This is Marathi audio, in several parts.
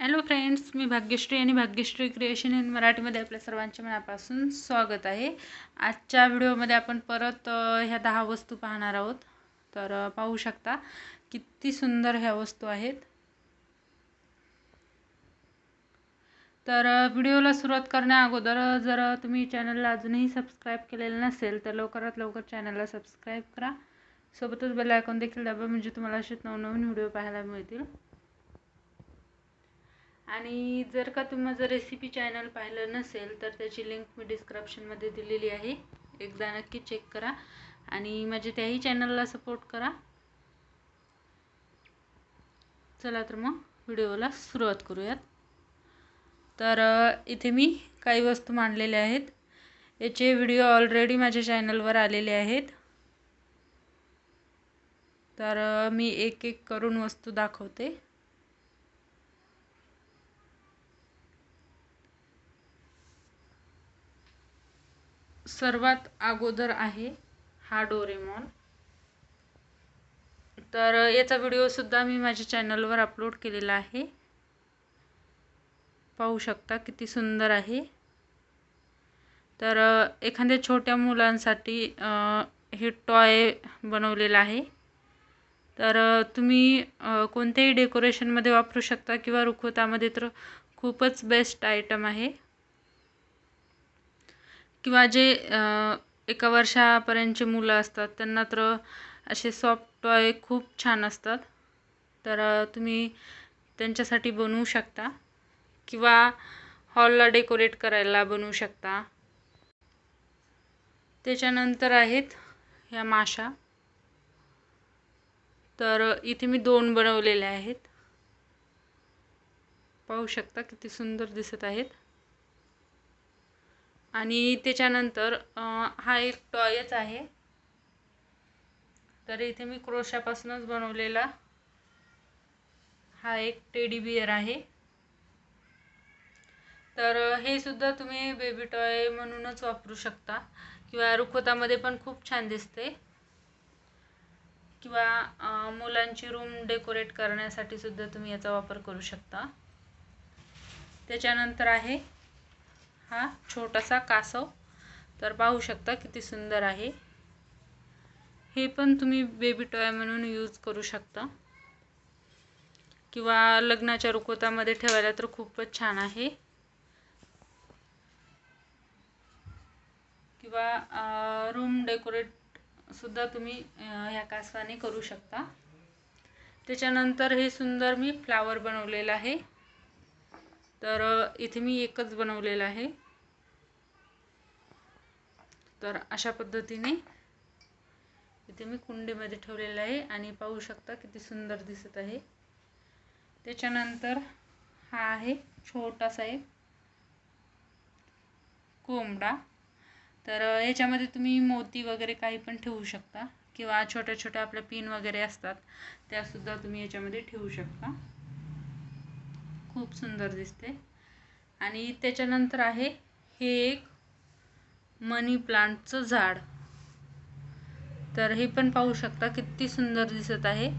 हॅलो फ्रेंड्स मी भाग्यश्री आणि भाग्यश्री क्रिएशन इन मराठीमध्ये आपल्या सर्वांच्या मनापासून स्वागत आहे. आजच्या व्हिडिओमध्ये आपण परत ह्या दहा वस्तू पाहणार आहोत. तर पाहू शकता किती सुंदर ह्या वस्तू आहेत. तर व्हिडिओला सुरुवात करण्या अगोदर जर तुम्ही चॅनलला अजूनही सबस्क्राईब केलेलं नसेल तर लवकरात लवकर चॅनलला सबस्क्राईब करा. सोबतच बेल आयकॉन देखील दाबा म्हणजे तुम्हाला असे नवनवीन व्हिडिओ पाहायला मिळतील. आणि जर का तुम्ही माझं रेसिपी चॅनल पाहिलं नसेल तर त्याची लिंक मी डिस्क्रिप्शनमध्ये दिलेली आहे. एकदा नक्की चेक करा आणि माझ्या त्याही चॅनलला सपोर्ट करा. चला तर मग व्हिडिओला सुरुवात करूयात. तर इथे मी काही वस्तू मांडलेल्या आहेत. याचे व्हिडिओ ऑलरेडी माझ्या चॅनलवर आलेले आहेत. तर मी एक एक करून वस्तू दाखवते. सर्वात अगोदर आहे हा डोरेमॉन. तर याचा व्हिडिओसुद्धा मी माझ्या चॅनलवर अपलोड केलेला आहे. पाहू शकता किती सुंदर आहे. तर एखाद्या छोट्या मुलांसाठी हे टॉय बनवलेलं आहे. तर तुम्ही कोणत्याही डेकोरेशनमध्ये वापरू शकता किंवा रुखवतामध्ये तर खूपच बेस्ट आयटम आहे. किंवा जे एका वर्षापर्यंतचे मुलं असतात त्यांना तर असे सॉफ्ट टॉय खूप छान असतात. तर तुम्ही त्यांच्यासाठी बनवू शकता किंवा हॉलला डेकोरेट करायला बनवू शकता. त्याच्यानंतर आहेत ह्या माशा. तर इथे मी दोन बनवलेल्या आहेत. पाहू शकता किती सुंदर दिसत आहेत. आणि त्याच्यानंतर हा एक टॉयच आहे. तर इथे मी क्रोशापासूनच बनवलेला हा एक टेडी बियर आहे. तर हे सुद्धा तुम्ही बेबी टॉय म्हणूनच वापरू शकता. किंवा रुखवतामध्ये पण खूप छान दिसते. किंवा मुलांची रूम डेकोरेट करण्यासाठी सुद्धा तुम्ही याचा वापर करू शकता. त्याच्यानंतर आहे हा छोटासा कासव. तर पाहू शकता किती सुंदर आहे. हे पण तुम्ही बेबी टॉय म्हणून यूज करू शकता. किंवा लग्नाच्या रुखवतामध्ये ठेवायला तर खूपच छान आहे. किंवा रूम डेकोरेट सुद्धा तुम्ही ह्या कासवाने करू शकता. त्याच्यानंतर हे सुंदर मी फ्लावर बनवलेलं आहे. तर इथे मी एकच बनवलेलं आहे. तर अशा पद्धतीने इथे मी कुंडीमध्ये ठेवलेलं आहे आणि पाहू शकता किती सुंदर दिसत आहे. त्याच्यानंतर हा आहे छोटासा एक कोंबडा. तर याच्यामध्ये तुम्ही मोती वगैरे काही पण ठेवू शकता किंवा छोट्या छोट्या आपल्या पिन वगैरे असतात त्यासुद्धा तुम्ही याच्यामध्ये ठेवू शकता. खूप सुंदर दिसते. आणि त्याच्यानंतर आहे हे एक मनी प्लांटचं झाड. तर हे पण पाहू शकता किती सुंदर दिसत आहे.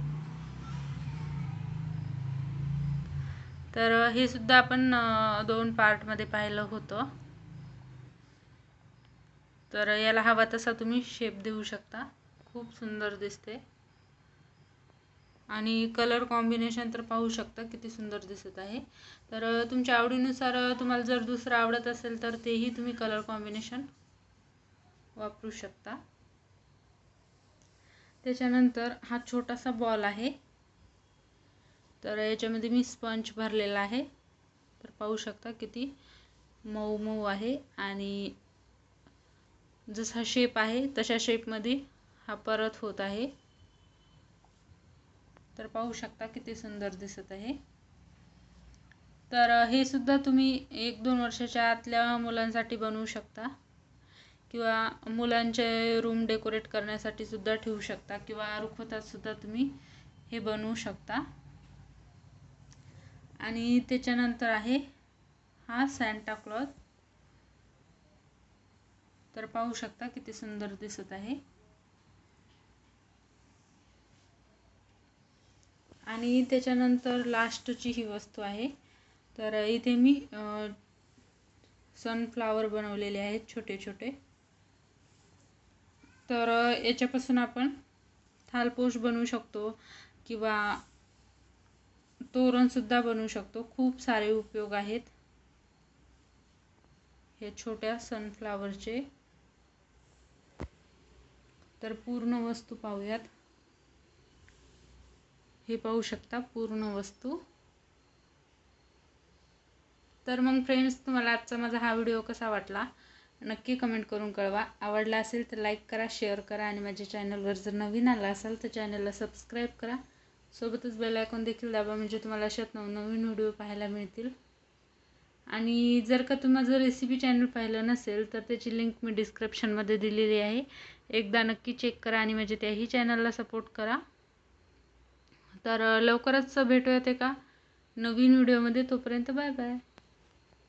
तर हे सुद्धा आपण दोन पार्टमध्ये पाहिलं होतं. तर याला हवा तसा तुम्ही शेप देऊ शकता. खूप सुंदर दिसते. आणि कलर कॉम्बिनेशन तर पाहू शकता किती सुंदर दिसत आहे. तर तुमच्या आवडीनुसार तुम्हाला जर दुसरं आवडत असेल तर तेही तुम्ही कलर कॉम्बिनेशन वापरू शकता. त्याच्यानंतर हा छोटासा बॉल आहे. तर याच्यामध्ये मी स्पंज भरलेला आहे. तर पाहू शकता किती मऊ मऊ आहे आणि जसा शेप आहे तशा शेपमध्ये हा परत होत आहे. तर पाहू शकता किती सुंदर दिसत आहे. तर हे सुद्धा तुम्ही एक दोन वर्षाच्या आतल्या मुलांसाठी बनवू शकता. किंवा मुलांचे रूम डेकोरेट करण्यासाठी सुद्धा ठेवू शकता. किंवा रुखवतात सुद्धा तुम्ही हे बनवू शकता. आणि त्याच्यानंतर आहे हा सॅन्टा क्लॉथ तर पाहू शकता किती सुंदर दिसत आहे. आणि त्याच्यानंतर लास्टची ही वस्तू आहे. तर इथे मी सनफ्लावर बनवलेले आहेत छोटे छोटे. तर याच्यापासून आपण थालपोश बनवू शकतो किंवा तोरणसुद्धा बनवू शकतो. खूप सारे उपयोग आहेत. हे छोट्या सनफ्लावरचे तर पूर्ण वस्तू पाहूयात. हे पाहू शकता पूर्ण वस्तू. तर मग फ्रेंड्स तुम्हाला आजचा माझा हा व्हिडिओ कसा वाटला? नक्की कमेंट करून कळवा. आवडला असेल तर लाईक करा शेअर करा आणि माझ्या चॅनलवर जर नवीन आला असाल तर चॅनलला सबस्क्राईब करा. सोबतच बेल आयकॉन देखील दाबा म्हणजे तुम्हाला अशात नवनवीन व्हिडिओ पाहायला मिळतील. आणि जर का तुम्ही जर रेसिपी चॅनल पाहिलं नसेल तर त्याची लिंक मी डिस्क्रिप्शनमध्ये दिलेली आहे. एकदा नक्की चेक करा आणि म्हणजे त्याही चॅनलला सपोर्ट करा. तर लवकरच भेटूयात एका नवीन व्हिडिओमध्ये. तोपर्यंत बाय बाय.